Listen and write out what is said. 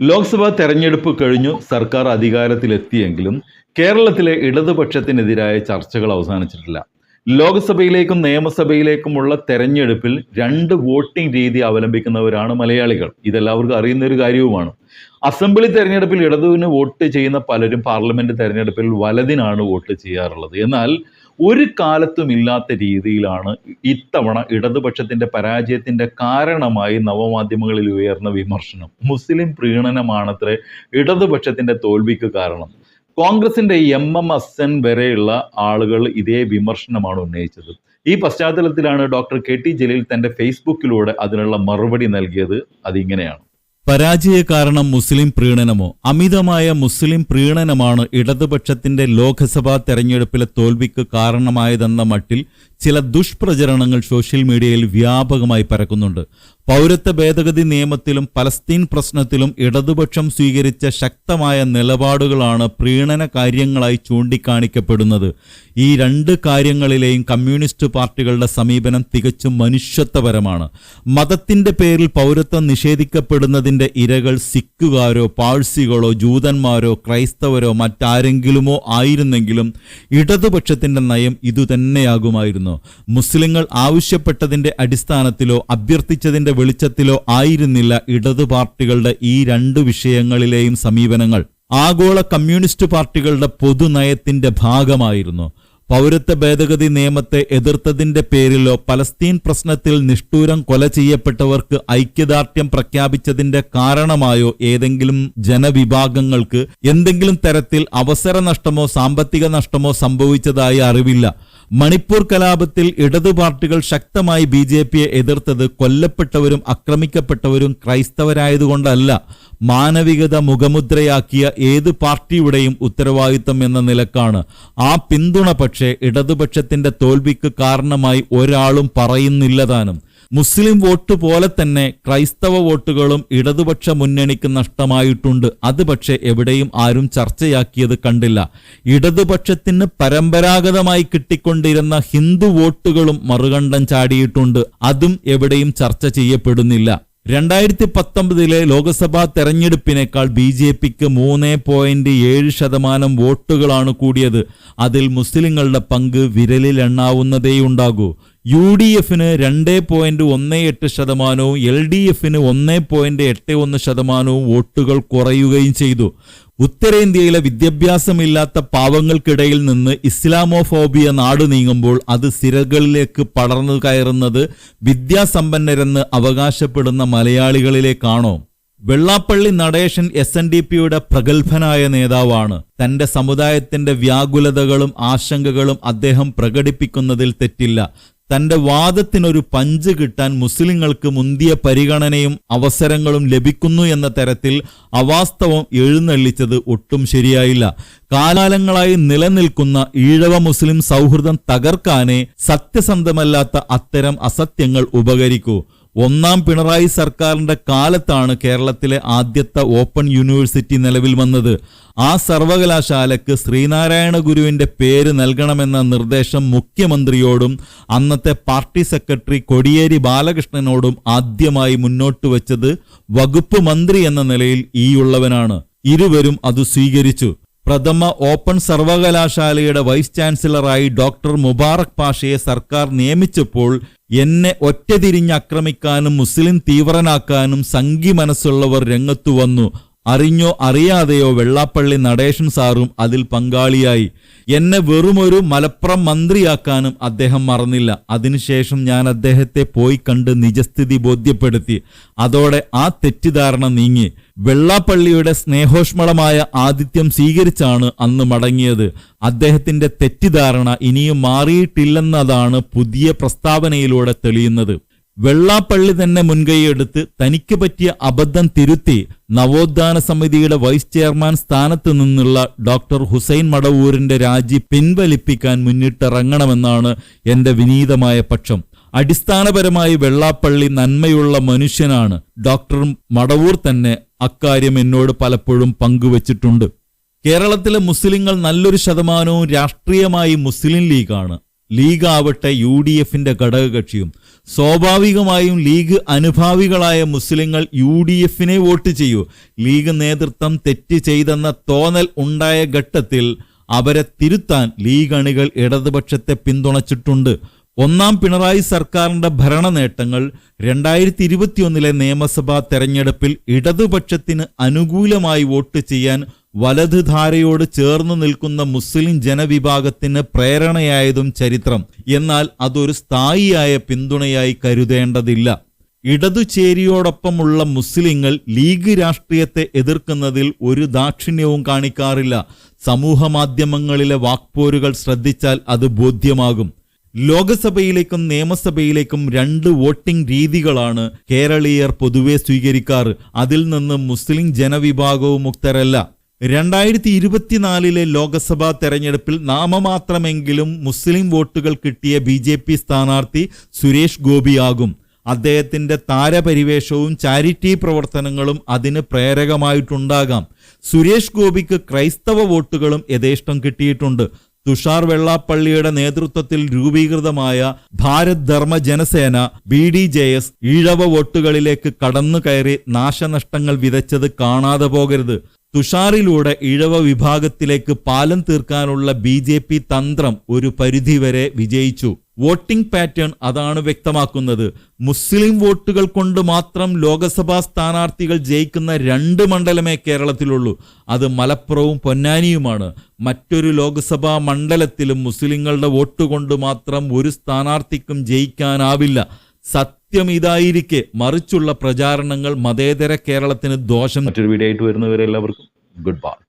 ലോക്സഭാ തെരഞ്ഞെടുപ്പ് കഴിഞ്ഞു സർക്കാർ അധികാരത്തിലെത്തിയെങ്കിലും കേരളത്തിലെ ഇടതുപക്ഷത്തിനെതിരായ ചർച്ചകൾ അവസാനിച്ചിട്ടില്ല. ലോക്സഭയിലേക്കും നിയമസഭയിലേക്കുമുള്ള തെരഞ്ഞെടുപ്പിൽ രണ്ട് വോട്ടിംഗ് രീതി അവലംബിക്കുന്നവരാണ് മലയാളികൾ. ഇതെല്ലാവർക്കും അറിയുന്ന ഒരു കാര്യവുമാണ്. അസംബ്ലി തെരഞ്ഞെടുപ്പിൽ ഇടതുവിന് വോട്ട് ചെയ്യുന്ന പലരും പാർലമെന്റ് തെരഞ്ഞെടുപ്പിൽ വലതിനാണ് വോട്ട് ചെയ്യാറുള്ളത്. എന്നാൽ ഒരു കാലത്തും ഇല്ലാത്ത രീതിയിലാണ് ഇത്തവണ ഇടതുപക്ഷത്തിന്റെ പരാജയത്തിന്റെ കാരണമായി നവമാധ്യമങ്ങളിൽ ഉയർന്ന വിമർശനം. മുസ്ലിം പ്രീണനമാണത്രേ ഇടതുപക്ഷത്തിന്റെ തോൽവിക്ക് കാരണം. കോൺഗ്രസിന്റെ എം എം ഹസൻ വരെയുള്ള ആളുകൾ ഇതേ വിമർശനമാണ് ഉന്നയിച്ചത്. ഈ പശ്ചാത്തലത്തിലാണ് ഡോക്ടർ കെ ടി ജലീൽ തന്റെ ഫേസ്ബുക്കിലൂടെ അതിനുള്ള മറുപടി നൽകിയത്. അതിങ്ങനെയാണ്. പരാജയ കാരണം മുസ്ലിം പ്രീണനമോ? അമിതമായ മുസ്ലിം പ്രീണനമാണ് ഇടതുപക്ഷത്തിന്റെ ലോക്സഭാ തെരഞ്ഞെടുപ്പിലെ തോൽവിക്ക് കാരണമായതെന്ന മട്ടിൽ ചില ദുഷ്പ്രചരണങ്ങൾ സോഷ്യൽ മീഡിയയിൽ വ്യാപകമായി പരക്കുന്നുണ്ട്. പൗരത്വ ഭേദഗതി നിയമത്തിലും പലസ്തീൻ പ്രശ്നത്തിലും ഇടതുപക്ഷം സ്വീകരിച്ച ശക്തമായ നിലപാടുകളാണ് പ്രീണന കാര്യങ്ങളായി ചൂണ്ടിക്കാണിക്കപ്പെടുന്നത്. ഈ രണ്ട് കാര്യങ്ങളിലെയും കമ്മ്യൂണിസ്റ്റ് പാർട്ടികളുടെ സമീപനം തികച്ചും മനുഷ്യത്വപരമാണ്. മതത്തിന്റെ പേരിൽ പൗരത്വം നിഷേധിക്കപ്പെടുന്നതിന്റെ ഇരകൾ സിക്കുകാരോ പാഴ്സികളോ ജൂതന്മാരോ ക്രൈസ്തവരോ മറ്റാരെങ്കിലുമോ ആയിരുന്നെങ്കിലും ഇടതുപക്ഷത്തിന്റെ നയം ഇതുതന്നെയാകുമായിരുന്നു. മുസ്ലിങ്ങൾ ആവശ്യപ്പെട്ടതിന്റെ അടിസ്ഥാനത്തിലോ അഭ്യർത്ഥിച്ചതിന്റെ വെളിച്ചത്തിലോ ആയിരുന്നില്ല ഇടതു പാർട്ടികളുടെ ഈ രണ്ട് വിഷയങ്ങളിലെയും സമീപനങ്ങൾ. ആഗോള കമ്മ്യൂണിസ്റ്റ് പാർട്ടികളുടെ പൊതുനയത്തിന്റെ ഭാഗമായിരുന്നു. പൗരത്വ ഭേദഗതി നിയമത്തെ എതിർത്തതിന്റെ പേരിലോ പലസ്തീൻ പ്രശ്നത്തിൽ നിഷ്ഠൂരം കൊല ചെയ്യപ്പെട്ടവർക്ക് ഐക്യദാർഢ്യം പ്രഖ്യാപിച്ചതിന്റെ കാരണമായോ ഏതെങ്കിലും ജനവിഭാഗങ്ങൾക്ക് എന്തെങ്കിലും തരത്തിൽ അവസര നഷ്ടമോ സാമ്പത്തിക നഷ്ടമോ സംഭവിച്ചതായി അറിവില്ല. മണിപ്പൂർ കലാപത്തിൽ ഇടതു പാർട്ടികൾ ശക്തമായി ബി ജെ പിയെ എതിർത്തത് കൊല്ലപ്പെട്ടവരും ആക്രമിക്കപ്പെട്ടവരും ക്രൈസ്തവരായതുകൊണ്ടല്ല. മാനവികത മുഖമുദ്രയാക്കിയ ഏത് പാർട്ടിയുടെയും ഉത്തരവാദിത്തം എന്ന നിലക്കാണ്. ആ പിന്തുണ പക്ഷേ ഇടതുപക്ഷത്തിന്റെ തോൽവിക്ക് കാരണമായി ഒരാളും പറയുന്നില്ലതാനും മുസ്ലിം വോട്ട് പോലെ തന്നെ ക്രൈസ്തവ വോട്ടുകളും ഇടതുപക്ഷ മുന്നണിക്ക് നഷ്ടമായിട്ടുണ്ട്. അത് പക്ഷേ എവിടെയും ആരും ചർച്ചയാക്കിയത് കണ്ടില്ല. ഇടതുപക്ഷത്തിന് പരമ്പരാഗതമായി കിട്ടിക്കൊണ്ടിരുന്ന ഹിന്ദു വോട്ടുകളും മറുകണ്ഠം ചാടിയിട്ടുണ്ട്. അതും എവിടെയും ചർച്ച ചെയ്യപ്പെടുന്നില്ല. രണ്ടായിരത്തി പത്തൊമ്പതിലെ ലോക്സഭാ തെരഞ്ഞെടുപ്പിനേക്കാൾ ബി ജെ പിക്ക് മൂന്ന് പോയിന്റ് ഏഴ് ശതമാനം വോട്ടുകളാണ് കൂടിയത്. അതിൽ മുസ്ലിങ്ങളുടെ പങ്ക് വിരലിലെണ്ണാവുന്നതേയുണ്ടാകൂ. യു ഡി എഫിന് രണ്ട് പോയിന്റ് ഒന്ന് എട്ട് ശതമാനവും എൽ ഡി എഫിന് ഒന്ന് പോയിന്റ് എട്ട് ഒന്ന് ശതമാനവും വോട്ടുകൾ കുറയുകയും ചെയ്തു. ഉത്തരേന്ത്യയിലെ വിദ്യാഭ്യാസമില്ലാത്ത പാവങ്ങൾക്കിടയിൽ നിന്ന് ഇസ്ലാമോഫോബിയ നാടു നീങ്ങുമ്പോൾ അത് സിരകളിലേക്ക് പടർന്നു കയറുന്നത് വിദ്യാസമ്പന്നരെന്ന് അവകാശപ്പെടുന്ന മലയാളികളിലേക്കാണോ? Vellappally Natesan S N D പിയുടെ പ്രഗത്ഭനായ നേതാവാണ്. തന്റെ സമുദായത്തിന്റെ വ്യാകുലതകളും ആശങ്കകളും അദ്ദേഹം പ്രകടിപ്പിക്കുന്നതിൽ തെറ്റില്ല. തന്റെ വാദത്തിനൊരു പഞ്ച് കിട്ടാൻ മുസ്ലിങ്ങൾക്ക് മുന്തിയ പരിഗണനയും അവസരങ്ങളും ലഭിക്കുന്നു എന്ന തരത്തിൽ അവാസ്തവം എഴുന്നള്ളിച്ചത് ഒട്ടും ശരിയായില്ല. കാലാലങ്ങളായി നിലനിൽക്കുന്ന ഈഴവ മുസ്ലിം സൗഹൃദം തകർക്കാനേ സത്യസന്ധമല്ലാത്ത അത്തരം അസത്യങ്ങൾ ഉപകരിക്കൂ. ഒന്നാം പിണറായി സർക്കാരിന്റെ കാലത്താണ് കേരളത്തിലെ ആദ്യത്തെ ഓപ്പൺ യൂണിവേഴ്സിറ്റി നിലവിൽ വന്നത്. ആ സർവകലാശാലയ്ക്ക് ശ്രീനാരായണ ഗുരുവിന്റെ പേര് നൽകണമെന്ന നിർദ്ദേശം മുഖ്യമന്ത്രിയോടും അന്നത്തെ പാർട്ടി സെക്രട്ടറി കൊടിയേരി ബാലകൃഷ്ണനോടും ആദ്യമായി മുന്നോട്ട് വച്ചത് വകുപ്പ് മന്ത്രി എന്ന നിലയിൽ ഈയുള്ളവനാണ് ഇരുവരും അത് സ്വീകരിച്ചു. പ്രഥമ ഓപ്പൺ സർവകലാശാലയുടെ വൈസ് ചാൻസലറായി ഡോക്ടർ മുബാറക് പാഷയെ സർക്കാർ നിയമിച്ചപ്പോൾ എന്നെ ഒറ്റതിരിഞ്ഞ് ആക്രമിക്കാനും മുസ്ലിം തീവ്രനാക്കാനും സംഘി മനസ്സുള്ളവർ രംഗത്തു വന്നു. അറിഞ്ഞോ അറിയാതെയോ വെള്ളാപ്പള്ളി നടേശൻ സാറും അതിൽ പങ്കാളിയായി. എന്നെ വെറുമൊരു മലപ്പുറം മന്ത്രിയാക്കാനും അദ്ദേഹം മറന്നില്ല. അതിനുശേഷം ഞാൻ അദ്ദേഹത്തെ പോയി കണ്ട് നിജസ്ഥിതി ബോധ്യപ്പെടുത്തി. അതോടെ ആ തെറ്റിദ്ധാരണ നീങ്ങി. വെള്ളാപ്പള്ളിയുടെ സ്നേഹോഷ്മളമായ ആതിഥ്യം സ്വീകരിച്ചാണ് അന്ന് മടങ്ങിയത്. അദ്ദേഹത്തിന്റെ തെറ്റിദ്ധാരണ ഇനിയും മാറിയിട്ടില്ലെന്നതാണ് പുതിയ പ്രസ്താവനയിലൂടെ തെളിയുന്നത്. വെള്ളാപ്പള്ളി തന്നെ മുൻകൈയെടുത്ത് തനിക്ക് പറ്റിയ അബദ്ധം തിരുത്തി നവോത്ഥാന സമിതിയുടെ വൈസ് ചെയർമാൻ സ്ഥാനത്ത് നിന്നുള്ള ഡോക്ടർ ഹുസൈൻ മടവൂരിന്റെ രാജി പിൻവലിപ്പിക്കാൻ മുന്നിട്ടിറങ്ങണമെന്നാണ് എന്റെ വിനീതമായ പക്ഷം. അടിസ്ഥാനപരമായി വെള്ളാപ്പള്ളി നന്മയുള്ള മനുഷ്യനാണ്. ഡോക്ടർ മടവൂർ തന്നെ അക്കാര്യം എന്നോട് പലപ്പോഴും പങ്കുവച്ചിട്ടുണ്ട്. കേരളത്തിലെ മുസ്ലിങ്ങൾ നല്ലൊരു ശതമാനവും രാഷ്ട്രീയമായി മുസ്ലിം ലീഗാണ്. ലീഗ് ആവട്ടെ യു ഡി എഫിന്റെ ഘടകകക്ഷിയും. സ്വാഭാവികമായും ലീഗ് അനുഭാവികളായ മുസ്ലിങ്ങൾ യു ഡി എഫിനെ വോട്ട് ചെയ്യൂ. ലീഗ് നേതൃത്വം തെറ്റ് ചെയ്തെന്ന തോന്നൽ ഉണ്ടായ ഘട്ടത്തിൽ അവരെ തിരുത്താൻ ലീഗ് അണികൾ ഇടതുപക്ഷത്തെ പിന്തുണച്ചിട്ടുണ്ട്. ഒന്നാം പിണറായി സർക്കാരിന്റെ ഭരണ നേട്ടങ്ങൾ രണ്ടായിരത്തി ഇരുപത്തിയൊന്നിലെ നിയമസഭാ തെരഞ്ഞെടുപ്പിൽ ഇടതുപക്ഷത്തിന് അനുകൂലമായി വോട്ട് ചെയ്യാൻ വലതുധാരയോട് ചേർന്ന് നിൽക്കുന്ന മുസ്ലിം ജനവിഭാഗത്തിന് പ്രേരണയായതും ചരിത്രം. എന്നാൽ അതൊരു സ്ഥായിയായ പിന്തുണയായി കരുതേണ്ടതില്ല. ഇടതുചേരിയോടൊപ്പമുള്ള മുസ്ലിങ്ങൾ ലീഗ് രാഷ്ട്രീയത്തെ എതിർക്കുന്നതിൽ ഒരു ദാക്ഷിണ്യവും കാണിക്കാറില്ല. സമൂഹ മാധ്യമങ്ങളിലെ വാക്പോരുകൾ ശ്രദ്ധിച്ചാൽ അത് ബോധ്യമാകും. ലോകസഭയിലേക്കും നിയമസഭയിലേക്കും രണ്ട് വോട്ടിംഗ് രീതികളാണ് കേരളീയർ പൊതുവെ സ്വീകരിക്കാറ്. അതിൽ നിന്ന് മുസ്ലിം ജനവിഭാഗവും മുക്തരല്ല. രണ്ടായിരത്തി ഇരുപത്തിനാലിലെ ലോക്സഭാ തെരഞ്ഞെടുപ്പിൽ നാമമാത്രമെങ്കിലും മുസ്ലിം വോട്ടുകൾ കിട്ടിയ ബി ജെ പി സ്ഥാനാർത്ഥി സുരേഷ് ഗോപിയാകും. അദ്ദേഹത്തിന്റെ താരപരിവേഷവും ചാരിറ്റി പ്രവർത്തനങ്ങളും അതിന് പ്രേരകമായിട്ടുണ്ടാകാം. സുരേഷ് ഗോപിക്ക് ക്രൈസ്തവ വോട്ടുകളും യഥേഷ്ടം കിട്ടിയിട്ടുണ്ട്. തുഷാർ വെള്ളാപ്പള്ളിയുടെ നേതൃത്വത്തിൽ രൂപീകൃതമായ Bharat Dharma Janasena B D J S Ezhava വോട്ടുകളിലേക്ക് കടന്നു കയറി നാശനഷ്ടങ്ങൾ വിതച്ചത് കാണാതെ പോകരുത്. തുഷാറിലൂടെ ഇഴവ വിഭാഗത്തിലേക്ക് പാലം തീർക്കാനുള്ള ബി ജെ പി തന്ത്രം ഒരു പരിധിവരെ വിജയിച്ചു. വോട്ടിംഗ് പാറ്റേൺ അതാണ് വ്യക്തമാക്കുന്നത്. മുസ്ലിം വോട്ടുകൾ കൊണ്ട് മാത്രം ലോകസഭാ സ്ഥാനാർത്ഥികൾ ജയിക്കുന്ന രണ്ട് മണ്ഡലമേ കേരളത്തിലുള്ളൂ. അത് മലപ്പുറവും പൊന്നാനിയുമാണ്. മറ്റൊരു ലോക്സഭാ മണ്ഡലത്തിലും മുസ്ലിങ്ങളുടെ വോട്ട് കൊണ്ട് മാത്രം ഒരു സ്ഥാനാർത്ഥിക്കും ജയിക്കാനാവില്ല. സത്യം ഇതായിരിക്കെ. മറിച്ചുള്ള പ്രചാരണങ്ങൾ മതേതര കേരളത്തിന് ദോഷം. മറ്റൊരു വീഡിയോ ആയിട്ട് വരുന്നവരെല്ലാവർക്കും ഗുഡ് ബൈ